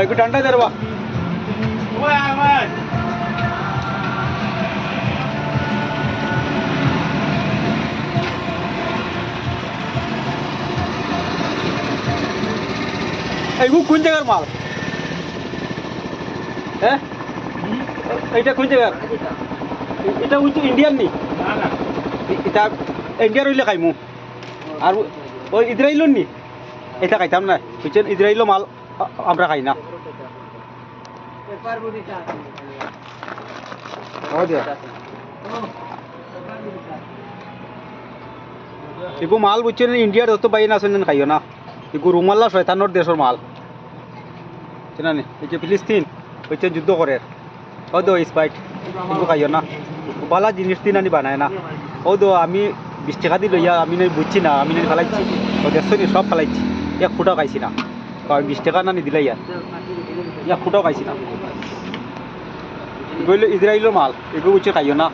একটু ঠান্ডা দেবা এইগুলো কোন জায়গার মাল? হ্যাঁ? এইটা কোন জায়গার? এটা হচ্ছে ইন্ডিয়ান নি? এটা ইন্ডিয়ার হইলে খাইমু। আর ওই ইসরায়েলর নি? এটা খাইতাম না। বুঝছেন? ইসরায়েলও মাল। আমরা খাই না। এগু মাল বুঝছেন ইন্ডিয়ার যত বাইন আছেন খাইও না। এগু রুমাল্লা শয়তানোর দেশের মাল। চেনা নি? এই যে ফিলিস্তিন হচ্ছে যুদ্ধ করে ও দো স্পাইট এগু খাইও না। বালা জিনিস দিন আনি বানায় না। ও দো আমি বিশ টাকা দি লইয়া আমি নই বুঝছি না আমি নই ফেলাইছি। ও দেড়শো নি সব ফেলাইছি। এক ফুটাও খাইছি না। কারণ বিশ টাকা না নিদিলে ইয়ার এক ফুটাও খাইছি না। বলল ইসরায়েলের মাল এগুলো বুঝছে খাইও না।